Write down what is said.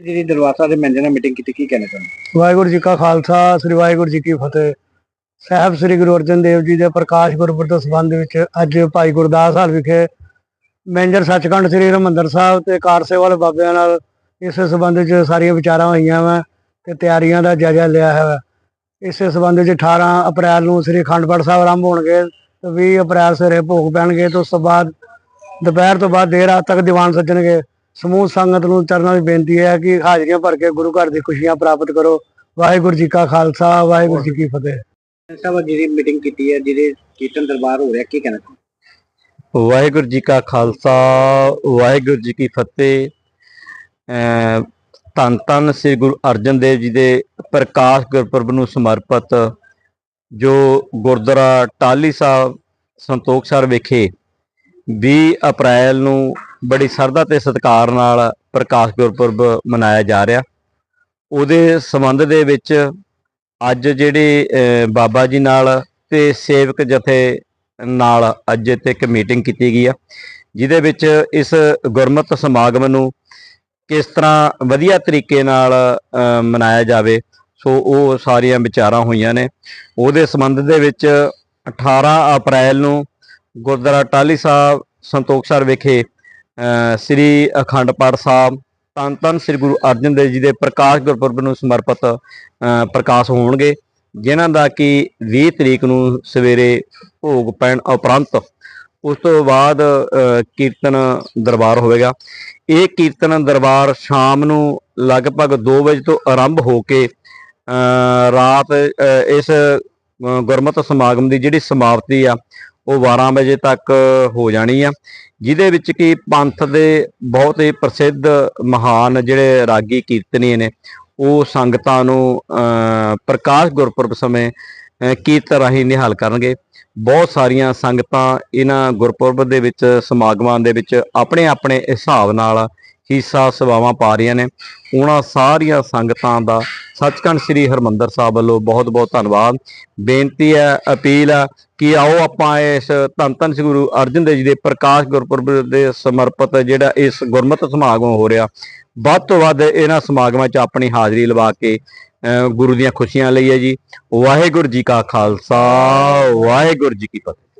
ਜਿਹੜੀ ਦਰਬਾਰ ਸਾਹਿਬ ਦੇ ਮੈਨੇਜਰ ਨਾਲ ਮੀਟਿੰਗ ਕੀਤੀ, ਕੀ ਕਹਿਣਾ ਚਾਹੁੰਦੇ ਵਾਹਿਗੁਰੂ ਜੀ ਕਾ ਖਾਲਸਾ, ਸ੍ਰੀ ਵਾਹਿਗੁਰੂ ਜੀ ਕੀ ਫਤਿਹ। ਸਾਹਿਬ ਸ੍ਰੀ ਗੁਰੂ ਅਰਜਨ ਦੇਵ ਜੀ ਦੇ ਪ੍ਰਕਾਸ਼ ਗੁਰਪੁਰਬ ਦੇ ਸੰਬੰਧ ਵਿੱਚ ਅੱਜ ਭਾਈ ਗੁਰਦਾਸ ਹਾਲ ਵਿਖੇ ਮੈਨੇਜਰ ਸੱਚਖੰਡ ਸ੍ਰੀ ਹਰਿਮੰਦਰ ਸਾਹਿਬ ਤੇ ਕਾਰ ਸੇਵਾ ਵਾਲੇ ਬਾਬਿਆਂ ਨਾਲ ਇਸ ਸੰਬੰਧ ਵਿੱਚ ਸਾਰੀਆਂ ਵਿਚਾਰਾਂ ਹੋਈਆਂ ਵਾ ਤੇ ਤਿਆਰੀਆਂ ਦਾ ਜਾਇਜ਼ਾ ਲਿਆ ਹੈ। ਇਸੇ ਸੰਬੰਧ ਵਿੱਚ 18 ਅਪ੍ਰੈਲ ਨੂੰ ਸ੍ਰੀ ਅਖੰਡ ਪਾਠ ਸਾਹਿਬ ਆਰੰਭ ਹੋਣਗੇ ਤੇ 20 ਅਪ੍ਰੈਲ ਸਵੇਰੇ ਭੋਗ ਪੈਣਗੇ ਤੇ ਉਸ ਤੋਂ ਬਾਅਦ ਦੁਪਹਿਰ ਤੋਂ ਬਾਅਦ ਦੇਰ ਰਾਤ ਤੱਕ ਦੀਵਾਨ ਸੱਜਣਗੇ। ਸਮੂਹ ਸੰਗਤ ਨੂੰ ਚਰਨਾਂ ਦੀ ਬੇਨਤੀ ਹੈ ਕਿ ਹਾਜ਼ਰੀਆਂ ਭਰ ਕੇ ਗੁਰੂ ਘਰ ਦੀ ਖੁਸ਼ੀਆਂ ਪ੍ਰਾਪਤ ਕਰੋ। ਵਾਹਿਗੁਰੂ ਜੀ ਕਾ ਖਾਲਸਾ ਵਾਹਿਗੁਰੂ ਜੀ ਕੀ ਫਤਿਹ। ਸਾਹਿਬ ਜਿਹੜੀ ਮੀਟਿੰਗ ਕੀਤੀ ਹੈ ਜਿਹਦੇ ਕੀਰਤਨ ਦਰਬਾਰ ਹੋ ਰਿਹਾ ਕੀ ਕਹਿਣਾ ਚਾਹੁੰਦੇ ਵਾਹਿਗੁਰੂ ਜੀ ਕਾ ਖਾਲਸਾ ਵਾਹਿਗੁਰੂ ਜੀ ਕੀ ਫਤਿਹ। ਧੰਨ ਧੰਨ ਸ੍ਰੀ ਗੁਰੂ ਅਰਜਨ ਦੇਵ ਜੀ ਦੇ ਪ੍ਰਕਾਸ਼ ਗੁਰਪੁਰਬ ਨੂੰ ਸਮਰਪਿਤ ਜੋ ਗੁਰਦੁਆਰਾ ਟਾਲੀ ਸਾਹਿਬ ਸੰਤੋਖਸਰ ਵਿਖੇ 20 ਅਪ੍ਰੈਲ ਨੂੰ ਬੜੀ ਸਰਦਾ ਤੇ ਸਤਿਕਾਰ ਨਾਲ ਪ੍ਰਕਾਸ਼ ਗੁਰਪੁਰਬ ਮਨਾਇਆ ਜਾ ਰਿਹਾ। ਉਹਦੇ ਸੰਬੰਧ ਦੇ ਵਿੱਚ ਅੱਜ ਜਿਹੜੇ ਬਾਬਾ ਜੀ ਨਾਲ ਤੇ ਸੇਵਕ ਜਥੇ ਨਾਲ ਅੱਜ ਇੱਥੇ ਇੱਕ ਮੀਟਿੰਗ ਕੀਤੀ ਗਈ ਆ, ਜਿਹਦੇ ਵਿੱਚ ਇਸ ਗੁਰਮਤ ਸਮਾਗਮ ਨੂੰ ਕਿਸ ਤਰ੍ਹਾਂ ਵਧੀਆ ਤਰੀਕੇ ਨਾਲ ਮਨਾਇਆ ਜਾਵੇ, ਸੋ ਉਹ ਸਾਰੀਆਂ ਵਿਚਾਰਾਂ ਹੋਈਆਂ ਨੇ। ਉਹਦੇ ਸੰਬੰਧ ਦੇ ਵਿੱਚ 18 ਅਪ੍ਰੈਲ ਨੂੰ ਗੁਰਦੁਆਰਾ ਟਾਲੀ ਸਾਹਿਬ ਸੰਤੋਖਸਰ ਵਿਖੇ ਸ੍ਰੀ ਅਖੰਡ ਪਾਠ ਸਾਹਿਬ ਧੰਨ ਧੰਨ ਸ੍ਰੀ ਗੁਰੂ ਅਰਜਨ ਦੇਵ ਜੀ ਦੇ ਪ੍ਰਕਾਸ਼ ਗੁਰਪੁਰਬ ਨੂੰ ਸਮਰਪਿਤ ਅ, ਪ੍ਰਕਾਸ਼ ਹੋਣਗੇ ਜਿਨ੍ਹਾਂ ਦਾ ਕਿ 20 ਤਰੀਕ ਨੂੰ ਸਵੇਰੇ ਭੋਗ ਪੈਣ ਉਪਰੰਤ ਉਸ ਤੋਂ ਬਾਅਦ ਅ, ਕੀਰਤਨ ਦਰਬਾਰ ਹੋਵੇਗਾ। ਇਹ ਕੀਰਤਨ ਦਰਬਾਰ ਸ਼ਾਮ ਨੂੰ ਲਗਭਗ 2 ਵਜੇ ਤੋਂ ਆਰੰਭ ਹੋ ਕੇ ਅ, ਰਾਤ ਅ, ਇਸ ਗੁਰਮਤਿ ਸਮਾਗਮ ਦੀ ਜਿਹੜੀ ਸਮਾਪਤੀ ਆ ਉਹ 12 ਵਜੇ ਤੱਕ ਹੋ ਜਾਣੀ ਆ। ਜਿਹਦੇ ਵਿੱਚ ਕਿ ਪੰਥ ਦੇ ਬਹੁਤ ਹੀ ਪ੍ਰਸਿੱਧ ਮਹਾਨ ਜਿਹੜੇ ਰਾਗੀ ਕੀਰਤਨੀ ਨੇ ਉਹ ਸੰਗਤਾਂ ਨੂੰ ਅ, ਪ੍ਰਕਾਸ਼ ਗੁਰਪੁਰਬ ਸਮੇਂ ਅ, ਕੀਰਤਨ ਰਾਹੀਂ ਨਿਹਾਲ ਕਰਨਗੇ। ਬਹੁਤ ਸਾਰੀਆਂ ਸੰਗਤਾਂ ਇਹਨਾਂ ਗੁਰਪੁਰਬ ਦੇ ਵਿੱਚ ਸਮਾਗਮਾਂ ਦੇ ਵਿੱਚ ਆਪਣੇ ਆਪਣੇ ਹਿਸਾਬ ਨਾਲ ਹਿੱਸਾ ਸੇਵਾਵਾਂ ਪਾ ਰਹੀਆਂ ਨੇ। ਉਹਨਾਂ ਸਾਰੀਆਂ ਸੰਗਤਾਂ ਦਾ ਸੱਚਖੰਡ ਸ੍ਰੀ ਹਰਮੰਦਰ ਸਾਹਿਬ ਵੱਲੋਂ ਬਹੁਤ ਬਹੁਤ ਧੰਨਵਾਦ। ਬੇਨਤੀ ਹੈ, ਅਪੀਲ ਹੈ ਕਿ ਆਓ ਆਪਾਂ ਇਸ ਧੰਨ ਧੰਨ ਸ੍ਰੀ ਗੁਰੂ ਅਰਜਨ ਦੇਵ ਜੀ ਦੇ ਪ੍ਰਕਾਸ਼ ਗੁਰਪੁਰਬ ਦੇ ਸਮਰਪਿਤ ਜਿਹੜਾ ਇਸ ਗੁਰਮਤਿ ਸਮਾਗਮ ਹੋ ਰਿਹਾ, ਵੱਧ ਤੋਂ ਵੱਧ ਇਹਨਾਂ ਸਮਾਗਮਾਂ 'ਚ ਆਪਣੀ ਹਾਜ਼ਰੀ ਲਵਾ ਕੇ, ਅਹ ਗੁਰੂ ਦੀਆਂ ਖੁਸ਼ੀਆਂ ਲਈਏ ਜੀ। ਵਾਹਿਗੁਰੂ ਜੀ ਕਾ ਖਾਲਸਾ, ਵਾਹਿਗੁਰੂ ਜੀ ਕੀ ਫਤਿਹ।